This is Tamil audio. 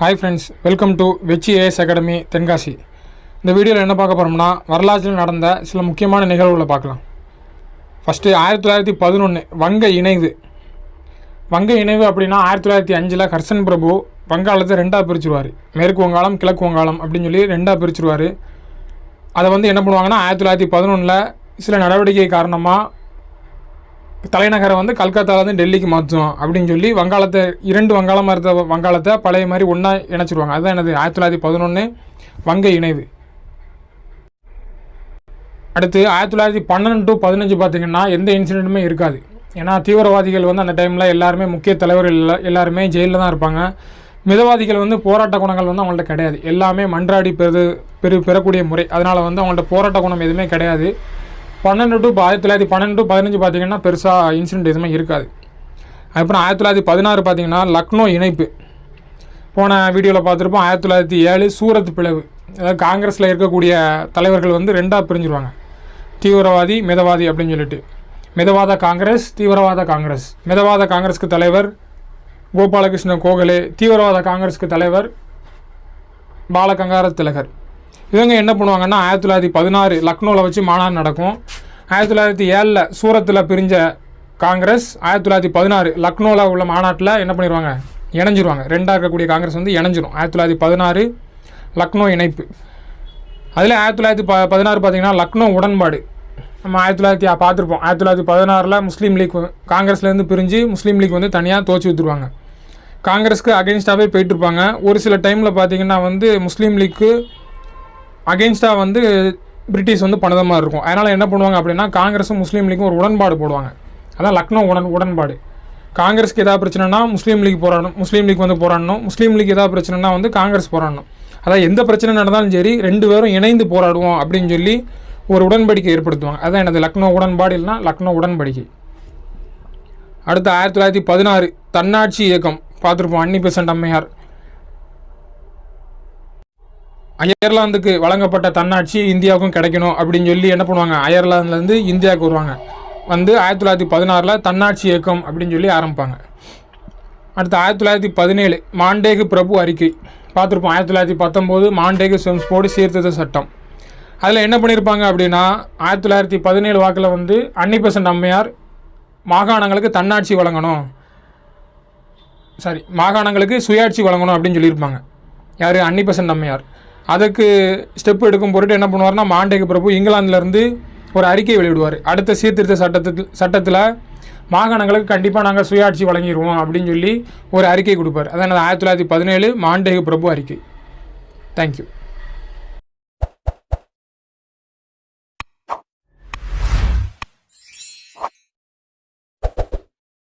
ஹாய் ஃப்ரெண்ட்ஸ் வெல்கம் டு வெச்சி ஏஎஸ் அகாடமி தென்காசி இந்த வீடியோவில் என்ன பார்க்க போகிறோம்னா வரலாற்றில் நடந்த சில முக்கியமான நிகழ்வுகளை பார்க்கலாம். ஃபஸ்ட்டு ஆயிரத்தி தொள்ளாயிரத்தி பதினொன்று வங்க இணைவு. வங்க இணைவு அப்படின்னா ஆயிரத்தி தொள்ளாயிரத்தி அஞ்சில் கர்சன் பிரபு வங்காளத்தை ரெண்டாக பிரிச்சுருவார். மேற்கு வங்காளம் கிழக்கு வங்காளம் அப்படின்னு சொல்லி ரெண்டாக பிரிச்சுருவார். அதை வந்து என்ன பண்ணுவாங்கன்னா ஆயிரத்தி தொள்ளாயிரத்தி பதினொன்றில் சில நடவடிக்கை காரணமாக தலைநகரை வந்து கல்கத்தாலேருந்து டெல்லிக்கு மாற்றும் அப்படின்னு சொல்லி வங்காளத்தை இரண்டு வங்காளமாக இருந்த வங்காளத்தை பழைய மாதிரி ஒன்றா இணைச்சிருவாங்க. அதுதான் என்னது? ஆயிரத்தி தொள்ளாயிரத்தி பதினொன்று வங்க இணைவு. அடுத்து ஆயிரத்தி தொள்ளாயிரத்தி பன்னெண்டு டு பதினஞ்சு பார்த்தீங்கன்னா எந்த இன்சிடென்ட்டுமே இருக்காது. ஏன்னா தீவிரவாதிகள் வந்து அந்த டைமில் எல்லாருமே முக்கிய தலைவர் எல்லா எல்லாருமே ஜெயிலில் தான் இருப்பாங்க. மிதவாதிகள் வந்து போராட்ட குணங்கள் வந்து அவங்கள்ட்ட கிடையாது. எல்லாமே மன்றாடி பெறு பெரு பெறக்கூடிய முறை. அதனால் வந்து அவங்கள்ட்ட போராட்ட குணம் எதுவுமே கிடையாது. பன்னெண்டு டு ஆயிரத்தி தொள்ளாயிரத்தி பன்னெண்டு டு பதினஞ்சு பார்த்தீங்கன்னா பெருசாக இன்சிடென்ட் எதுவுமே இருக்காது. அதுக்கப்புறம் ஆயிரத்தி தொள்ளாயிரத்தி பதினாறு பார்த்தீங்கன்னா லக்னோ இணைப்பு. போன வீடியோவில் பார்த்துருப்போம் ஆயிரத்தி தொள்ளாயிரத்தி ஏழு சூரத் பிளவு. அதாவது காங்கிரஸில் இருக்கக்கூடிய தலைவர்கள் வந்து ரெண்டாக பிரிஞ்சிருவாங்க. தீவிரவாதி மிதவாதி அப்படின்னு சொல்லிட்டு. மிதவாத காங்கிரஸ் தீவிரவாத காங்கிரஸ். மிதவாத காங்கிரஸ்க்கு தலைவர் கோபாலகிருஷ்ண கோகலே தீவிரவாத காங்கிரஸ்க்கு தலைவர் பாலகங்கார திலகர். இவங்க என்ன பண்ணுவாங்கன்னா ஆயிரத்தி தொள்ளாயிரத்தி பதினாறு லக்னோவில் வச்சு மாநாடு நடக்கும். ஆயிரத்தி தொள்ளாயிரத்தி ஏழில் சூரத்தில் பிரிஞ்ச காங்கிரஸ் ஆயிரத்தி தொள்ளாயிரத்தி பதினாறு லக்னோவில் உள்ள மாநாட்டில் என்ன பண்ணிடுவாங்க இணைஞ்சிருவாங்க. ரெண்டாக இருக்கக்கூடிய காங்கிரஸ் வந்து இணைஞ்சிரும். ஆயிரத்தி தொள்ளாயிரத்தி பதினாறு லக்னோ இணைப்பு. அதில் ஆயிரத்தி தொள்ளாயிரத்தி ப பதினாறு பார்த்திங்கன்னா லக்னோ உடன்பாடு. நம்ம ஆயிரத்தி தொள்ளாயிரத்தி பார்த்துருப்போம். ஆயிரத்தி தொள்ளாயிரத்தி பதினாறில் முஸ்லீம் லீக் காங்கிரஸ்லேருந்து பிரிஞ்சு முஸ்லீம் லீக் வந்து தனியாக தோச்சி ஊற்றுருவாங்க காங்கிரஸ்க்கு அகெயின்ஸ்டாகவே போயிட்டுருப்பாங்க. ஒரு சில டைமில் பார்த்தீங்கன்னா வந்து முஸ்லீம் லீக்கு அகெயின்ஸ்டாக வந்து பிரிட்டிஷ் வந்து பண்ணத மாதிரி இருக்கும். அதனால் என்ன பண்ணுவாங்க அப்படின்னா காங்கிரஸும் முஸ்லீம் லீக்கும் ஒரு உடன்பாடு போடுவாங்க. அதான் லக்னோ உடன் உடன்பாடு. காங்கிரஸ்க்கு ஏதாவது பிரச்சனைனா முஸ்லீம் லீக் போராடணும் முஸ்லீம் லீக் வந்து போராடணும் முஸ்லீம் லீக் ஏதாவது பிரச்சனைனா வந்து காங்கிரஸ் போராடணும். அதான் எந்த பிரச்சனை நடந்தாலும் சரி ரெண்டு பேரும் இணைந்து போராடுவோம் அப்படின்னு சொல்லி ஒரு உடன்படிக்கை ஏற்படுத்துவாங்க. அதான் எனது லக்னோ உடன்பாடு இல்லைனா லக்னோ உடன்படிக்கை. அடுத்து ஆயிரத்தி தொள்ளாயிரத்தி பதினாறு தன்னாட்சி இயக்கம். பார்த்துருப்போம் அன்னி பெசன்ட் அம்மையார். அயர்லாந்துக்கு வழங்கப்பட்ட தன்னாட்சி இந்தியாவுக்கும் கிடைக்கணும் அப்படின்னு சொல்லி என்ன பண்ணுவாங்க? அயர்லாந்துலேருந்து இந்தியாவுக்கு வருவாங்க. வந்து ஆயிரத்தி தொள்ளாயிரத்தி பதினாறில் தன்னாட்சி இயக்கம் அப்படின்னு சொல்லி ஆரம்பிப்பாங்க. அடுத்து ஆயிரத்தி தொள்ளாயிரத்தி பதினேழு மாண்டேகு பிரபு அறிக்கை. பார்த்துருப்போம். ஆயிரத்தி தொள்ளாயிரத்தி பத்தொம்போது மாண்டேகு செம்ஸ்போர்டு சீர்திருத்த சட்டம். அதில் என்ன பண்ணியிருப்பாங்க அப்படின்னா ஆயிரத்தி தொள்ளாயிரத்தி பதினேழு வாக்கில் வந்து அன்னிபெசன்ட் அம்மையார் மாகாணங்களுக்கு தன்னாட்சி வழங்கணும். சாரி மாகாணங்களுக்கு சுயாட்சி வழங்கணும் அப்படின்னு சொல்லியிருப்பாங்க. யார்? அன்னிபெசன்ட் அம்மையார். அதுக்கு ஸ்டெப் எடுக்கும் பொருட்டு என்ன பண்ணுவார்னா மாண்டேக பிரபு இங்கிலாந்துலேருந்து ஒரு அறிக்கை வெளியிடுவார். அடுத்த சீர்திருத்த சட்டத்தில் சட்டத்தில் மாகாணங்களுக்கு கண்டிப்பாக நாங்கள் சுயாட்சி வழங்கிடுவோம் அப்படின்னு சொல்லி ஒரு அறிக்கை கொடுப்பார். அதான் ஆயிரத்தி தொள்ளாயிரத்தி பதினேழு மாண்டேக பிரபு அறிக்கை. தேங்க்யூ